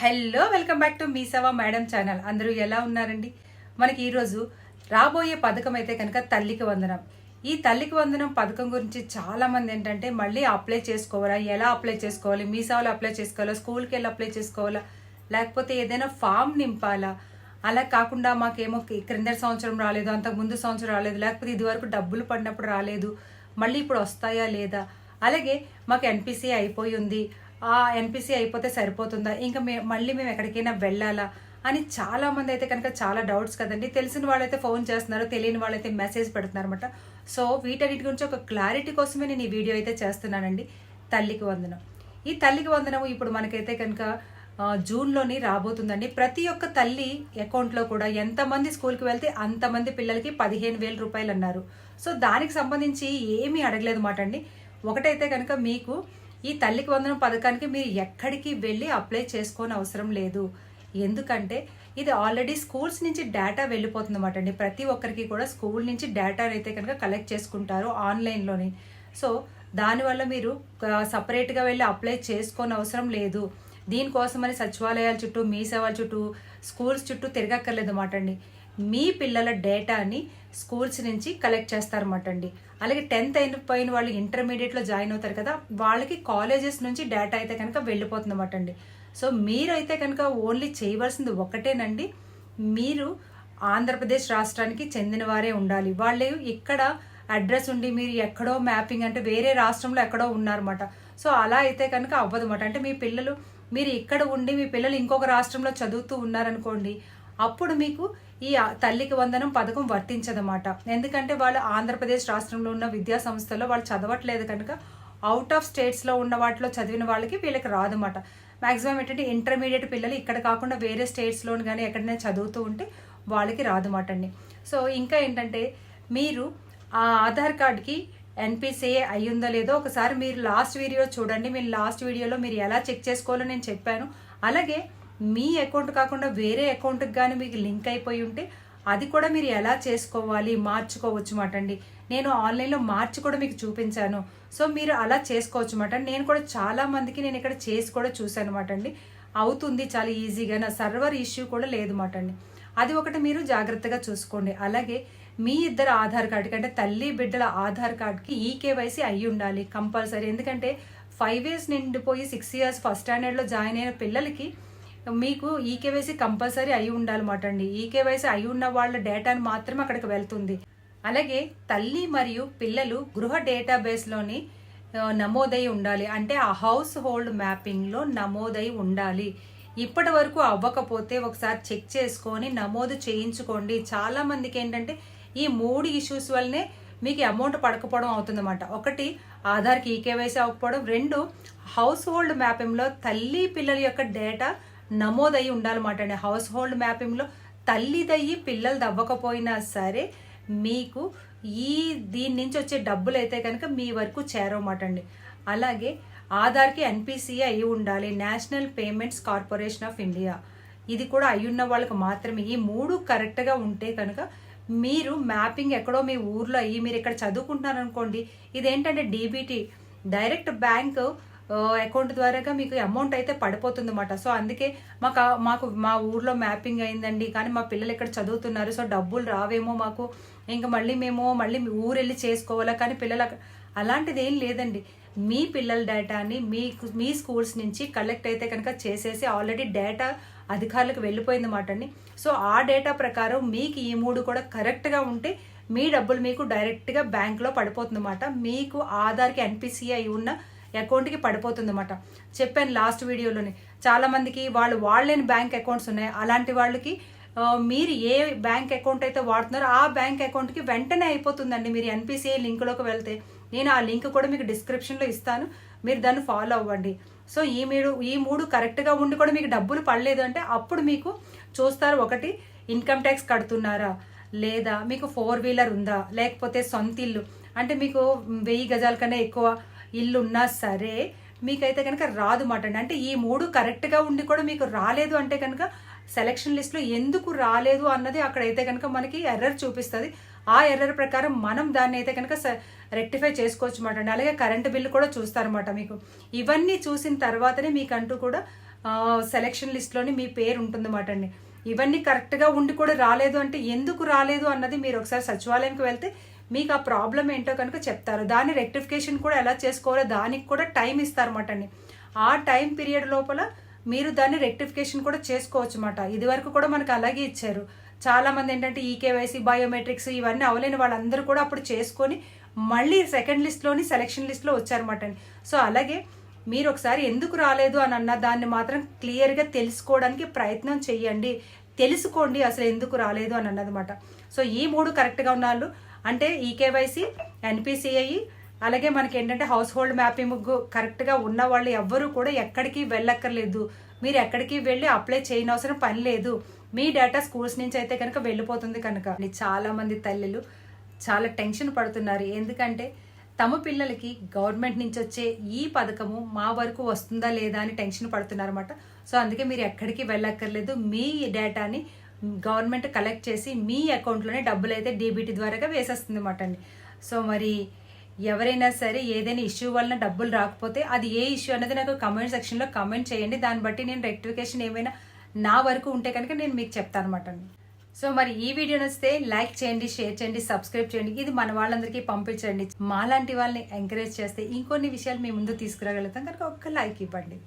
Hello welcome back to మీ సవా madam channel. అందరూ ఎలా ఉన్నారండి? మనకి ఈరోజు రాబోయే పథకం అయితే కనుక తల్లికి వందనం. ఈ తల్లికి వందనం పథకం గురించి చాలా మంది ఏంటంటే మళ్ళీ అప్లై చేసుకోవాలా? ఎలా అప్లై చేసుకోవాలి? మీ సేవలో అప్లై చేసుకోవాలా? స్కూల్కి వెళ్ళి అప్లై చేసుకోవాలా? లేకపోతే ఏదైనా ఫామ్ నింపాలా? అలా కాకుండా మాకేమో క్రింద సంవత్సరం రాలేదు అంతకు ముందు సంవత్సరం రాలేదు లేకపోతే ఇదివరకు డబ్బులు పడినప్పుడు రాలేదు మళ్ళీ ఇప్పుడు వస్తాయా లేదా? అలాగే మాకు ఎన్పిసి అయిపోయి ఉంది. ఆ ఎన్పిసి అయిపోతే సరిపోతుందా? ఇంకా మే మళ్ళీ మేము ఎక్కడికైనా వెళ్ళాలా? అని చాలా మంది అయితే కనుక చాలా డౌట్స్ కదండి. తెలిసిన వాళ్ళైతే ఫోన్ చేస్తున్నారు తెలియని వాళ్ళైతే మెసేజ్ పెడుతున్నారు అనమాట సో వీటన్నిటి గురించి ఒక క్లారిటీ కోసమే నేను ఈ వీడియో అయితే చేస్తున్నానండి. తల్లికి వందనం. ఈ తల్లికి వందనం ఇప్పుడు మనకైతే కనుక జూన్లోని రాబోతుందండి. ప్రతి ఒక్క తల్లి అకౌంట్లో కూడా ఎంతమంది స్కూల్కి వెళ్తే అంతమంది పిల్లలకి పదిహేను వేల రూపాయలు అన్నారు. సో దానికి సంబంధించి ఏమీ అడగలేదు మాట అండి ఒకటైతే కనుక మీకు ఈ తల్లికి వందనం పథకానికి మీరు ఎక్కడికి వెళ్ళి అప్లై చేసుకోని అవసరం లేదు. ఎందుకంటే ఇది ఆల్రెడీ స్కూల్స్ నుంచి డేటా వెళ్ళిపోతుందన్నమాట అండి. ప్రతి ఒక్కరికి కూడా స్కూల్ నుంచి డేటా అయితే కనుక కలెక్ట్ చేసుకుంటారు ఆన్లైన్లోని. సో దానివల్ల మీరు సపరేట్గా వెళ్ళి అప్లై చేసుకోని అవసరం లేదు. దీనికోసమని సచివాలయాల చుట్టూ మీ సేవల చుట్టూ స్కూల్స్ చుట్టూ తిరగక్కర్లేదు అన్నమాట అండి. మీ పిల్లల డేటాని స్కూల్స్ నుంచి కలెక్ట్ చేస్తారన్నమాట అండి అలాగే టెన్త్ అయిపోయిన వాళ్ళు ఇంటర్మీడియట్లో జాయిన్ అవుతారు కదా వాళ్ళకి కాలేజెస్ నుంచి డేటా అయితే కనుక వెళ్ళిపోతుందన్నమాట అండి సో మీరైతే కనుక ఓన్లీ చేయవలసింది ఒకటేనండి మీరు ఆంధ్రప్రదేశ్ రాష్ట్రానికి చెందినవారే ఉండాలి. వాళ్ళు ఇక్కడ అడ్రస్ ఉండి మీరు ఎక్కడో మ్యాపింగ్ అంటే వేరే రాష్ట్రంలో ఎక్కడో ఉన్నారన్నమాట. సో అలా అయితే కనుక అవ్వదు అనమాట అంటే మీ పిల్లలు మీరు ఇక్కడ ఉండి మీ పిల్లలు ఇంకొక రాష్ట్రంలో చదువుతూ ఉన్నారనుకోండి అప్పుడు మీకు ఈ తల్లికి వందనం పథకం వర్తించదన్నమాట. ఎందుకంటే వాళ్ళు ఆంధ్రప్రదేశ్ రాష్ట్రంలో ఉన్న విద్యా సంస్థల్లో వాళ్ళు చదవట్లేదు కనుక అవుట్ ఆఫ్ స్టేట్స్లో ఉన్న వాటిలో చదివిన వాళ్ళకి వీళ్ళకి రాదన్నమాట. మాక్సిమం ఏంటంటే ఇంటర్మీడియట్ పిల్లలు ఇక్కడ కాకుండా వేరే స్టేట్స్లో కానీ ఎక్కడైనా చదువుతూ ఉంటే వాళ్ళకి రాదన్నమాట అండి. సో ఇంకా ఏంటంటే మీరు ఆ ఆధార్ కార్డ్కి ఎన్పిసిఏ అయ్యిందో లేదో ఒకసారి మీరు లాస్ట్ వీడియో చూడండి. మీరు లాస్ట్ వీడియోలో మీరు ఎలా చెక్ చేసుకోవాలో నేను చెప్పాను. అలాగే మీ అకౌంట్ కాకుండా వేరే అకౌంట్కి కానీ మీకు లింక్ అయిపోయి ఉంటే అది కూడా మీరు ఎలా చేసుకోవాలి? మార్చుకోవచ్చు మాట అండి. నేను ఆన్లైన్లో మార్చి కూడా మీకు చూపించాను. సో మీరు అలా చేసుకోవచ్చు మాట నేను కూడా చాలా మందికి నేను ఇక్కడ చేసి కూడా చూశాను మాట అండి. అవుతుంది చాలా ఈజీగా నా సర్వర్ ఇష్యూ కూడా లేదు మాట అండి. అది ఒకటి మీరు జాగ్రత్తగా చూసుకోండి. అలాగే మీ ఇద్దరు ఆధార్ కార్డు కంటే తల్లి బిడ్డల ఆధార్ కార్డ్కి ఈ కేవైసీ అయి ఉండాలి కంపల్సరీ. ఎందుకంటే ఫైవ్ ఇయర్స్ నిండిపోయి సిక్స్ ఇయర్స్ ఫస్ట్ స్టాండర్డ్లో జాయిన్ అయిన పిల్లలకి మీకు ఈ కేవైసీ కంపల్సరీ అయి ఉండాలన్నమాట అండి ఈ కేవైసీ అయి ఉన్న వాళ్ళ డేటాను మాత్రమే అక్కడికి వెళ్తుంది. అలాగే తల్లి మరియు పిల్లలు గృహ డేటాబేస్లోని నమోదై ఉండాలి. అంటే ఆ హౌస్ హోల్డ్ మ్యాపింగ్లో నమోదై ఉండాలి. ఇప్పటి వరకు అవ్వకపోతే ఒకసారి చెక్ చేసుకొని నమోదు చేయించుకోండి. చాలా మందికి ఏంటంటే ఈ మూడు ఇష్యూస్ వల్లనే మీకు అమౌంట్ పడకపోవడం అవుతుందన్నమాట. ఒకటి ఆధార్కి ఈకేవైసీ అవ్వకపోవడం. రెండు హౌస్ హోల్డ్ మ్యాపింగ్లో తల్లి పిల్లల యొక్క డేటా నమోదై ఉండాలన్నమాట అండి. హౌస్ హోల్డ్ మ్యాపింగ్లో తల్లిదయ్యి పిల్లలు దవ్వకపోయినా సరే మీకు ఈ దీని నుంచి వచ్చే డబ్బులు అయితే కనుక మీ వరకు చేరవమాట అండి. అలాగే ఆధార్కి ఎన్పిసిఏ అయి ఉండాలి. National payments corporation of India ఇది కూడా అయ్యున్న వాళ్ళకి మాత్రమే. ఈ మూడు కరెక్ట్గా ఉంటే కనుక మీరు మ్యాపింగ్ ఎక్కడో మీ ఊర్లో అయ్యి మీరు ఇక్కడ చదువుకుంటున్నారు అనుకోండి ఇదేంటంటే డీబీటీ డైరెక్ట్ బ్యాంక్ అకౌంట్ ద్వారాగా మీకు అమౌంట్ అయితే పడిపోతుంది అన్నమాట సో అందుకే మాకు మాకు మా ఊర్లో మ్యాపింగ్ అయిందండి. కానీ మా పిల్లలు ఇక్కడ చదువుతున్నారు. సో డబ్బులు రావేమో మాకు. ఇంకా మళ్ళీ మేము మళ్ళీ ఊరు వెళ్ళి చేసుకోవాలా. కానీ పిల్లలు అలాంటిది ఏం లేదండి. మీ పిల్లల డేటాని మీ మీ స్కూల్స్ నుంచి కలెక్ట్ అయితే కనుక చేసేసి ఆల్రెడీ డేటా అధికారులకు వెళ్ళిపోయింది మాట అండి. సో ఆ డేటా ప్రకారం మీకు ఈ మూడు కూడా కరెక్ట్గా ఉంటే మీ డబ్బులు మీకు డైరెక్ట్గా బ్యాంక్లో పడిపోతుందన్నమాట. మీకు ఆధార్కి ఎన్పిసిఐ ఉన్న అకౌంట్కి పడిపోతుందన్నమాట. చెప్పాను లాస్ట్ వీడియోలోనే. చాలామందికి వాళ్ళు వాళ్ళని బ్యాంక్ అకౌంట్స్ ఉన్నాయి. అలాంటి వాళ్ళకి మీరు ఏ బ్యాంక్ అకౌంట్ అయితే వాడుతున్నారో ఆ బ్యాంక్ అకౌంట్కి వెంటనే అయిపోతుందండి. మీరు ఎన్పిసిఐ లింక్లోకి వెళ్తే నేను ఆ లింక్ కూడా మీకు డిస్క్రిప్షన్లో ఇస్తాను. మీరు దాన్ని ఫాలో అవ్వండి. సో ఈ మీరు ఈ మూడు కరెక్ట్గా ఉండి కూడా మీకు డబ్బులు పడలేదు అంటే అప్పుడు మీకు చూస్తారు ఒకటి ఇన్కమ్ ట్యాక్స్ కడుతున్నారా? లేదా మీకు ఫోర్ వీలర్ ఉందా? లేకపోతే సొంత ఇల్లు? అంటే మీకు వెయ్యి గజాల కన్నా ఎక్కువ ఇల్లున్నా సరే మీకైతే కనుక రాదు మాట అండి. అంటే ఈ మూడు కరెక్ట్గా ఉండి కూడా మీకు రాలేదు అంటే కనుక సెలక్షన్ లిస్ట్లో ఎందుకు రాలేదు అన్నది అక్కడైతే కనుక మనకి ఎర్రర్ చూపిస్తుంది. ఆ ఎర్రర్ ప్రకారం మనం దాన్ని అయితే కనుక రెక్టిఫై చేసుకోవచ్చు అనమాట అండి. అలాగే కరెంటు బిల్లు కూడా చూస్తారన్నమాట మీకు. ఇవన్నీ చూసిన తర్వాతనే మీకంటూ కూడా సెలక్షన్ లిస్ట్లోని మీ పేరు ఉంటుందన్నమాట అండి. ఇవన్నీ కరెక్ట్గా ఉండి కూడా రాలేదు అంటే ఎందుకు రాలేదు అన్నది మీరు ఒకసారి సచివాలయంకి వెళ్తే మీకు ఆ ప్రాబ్లం ఏంటో కనుక చెప్తారు. దాని రెక్టిఫికేషన్ కూడా ఎలా చేసుకోవాలో దానికి కూడా టైం ఇస్తారన్నమాట అండి. ఆ టైం పీరియడ్ లోపల మీరు దాన్ని రెక్టిఫికేషన్ కూడా చేసుకోవచ్చు అన్నమాట. ఇది వరకు కూడా మనకు అలాగే ఇచ్చారు. చాలా మంది ఏంటంటే ఈకేవైసీ బయోమెట్రిక్స్ ఇవన్నీ అవలేని వాళ్ళందరూ కూడా అప్పుడు చేసుకొని మళ్ళీ సెకండ్ లిస్ట్లోని సెలెక్షన్ లిస్ట్లో వచ్చారన్నమాట అండి. సో అలాగే మీరు ఒకసారి ఎందుకు రాలేదు అని అన్న దాన్ని మాత్రం క్లియర్గా తెలుసుకోవడానికి ప్రయత్నం చేయండి. తెలుసుకోండి అసలు ఎందుకు రాలేదు అని అన్నదన్నమాట సో ఈ మూడు కరెక్ట్గా ఉన్న వాళ్ళు అంటే ఈకేవైసీ ఎన్పిసిఐ అలాగే మనకి ఏంటంటే హౌస్ హోల్డ్ మ్యాపింగ్ కరెక్ట్గా ఉన్న వాళ్ళు ఎవ్వరూ కూడా ఎక్కడికి వెళ్ళక్కర్లేదు. మీరు ఎక్కడికి వెళ్ళి అప్లై చేయనవసరం పని లేదు. మీ డేటా స్కూల్స్ నుంచి అయితే కనుక వెళ్ళిపోతుంది కనుక. చాలా మంది తల్లులు చాలా టెన్షన్ పడుతున్నారు. ఎందుకంటే తమ పిల్లలకి గవర్నమెంట్ నుంచి వచ్చే ఈ పథకము మా వరకు వస్తుందా లేదా అని టెన్షన్ పడుతున్నారన్నమాట. సో అందుకే మీరు ఎక్కడికి వెళ్ళక్కర్లేదు. మీ డేటాని గవర్నమెంట్ కలెక్ట్ చేసి మీ అకౌంట్లోనే డబ్బులు అయితే డీబీటీ ద్వారాగా వేసేస్తుంది అన్నమాట అండి. సో మరి ఎవరైనా సరే ఏదైనా ఇష్యూ వలన డబ్బులు రాకపోతే అది ఏ ఇష్యూ అనేది నాకు కమెంట్ సెక్షన్లో కమెంట్ చేయండి. దాన్ని బట్టి నేను రెక్టిఫికేషన్ ఏమైనా నా వరకు ఉంటే కనుక నేను మీకు చెప్తాను అనమాట అండి. సో మరి ఈ వీడియో నచ్చితే లైక్ చేయండి షేర్ చేయండి సబ్స్క్రైబ్ చేయండి. ఇది మన వాళ్ళందరికీ పంపించండి. మాలాంటి వాళ్ళని ఎంకరేజ్ చేస్తే ఇంకొన్ని విషయాలు మీ ముందు తీసుకురాగలుగుతాం. కనుక ఒక్క లైక్ ఇవ్వండి.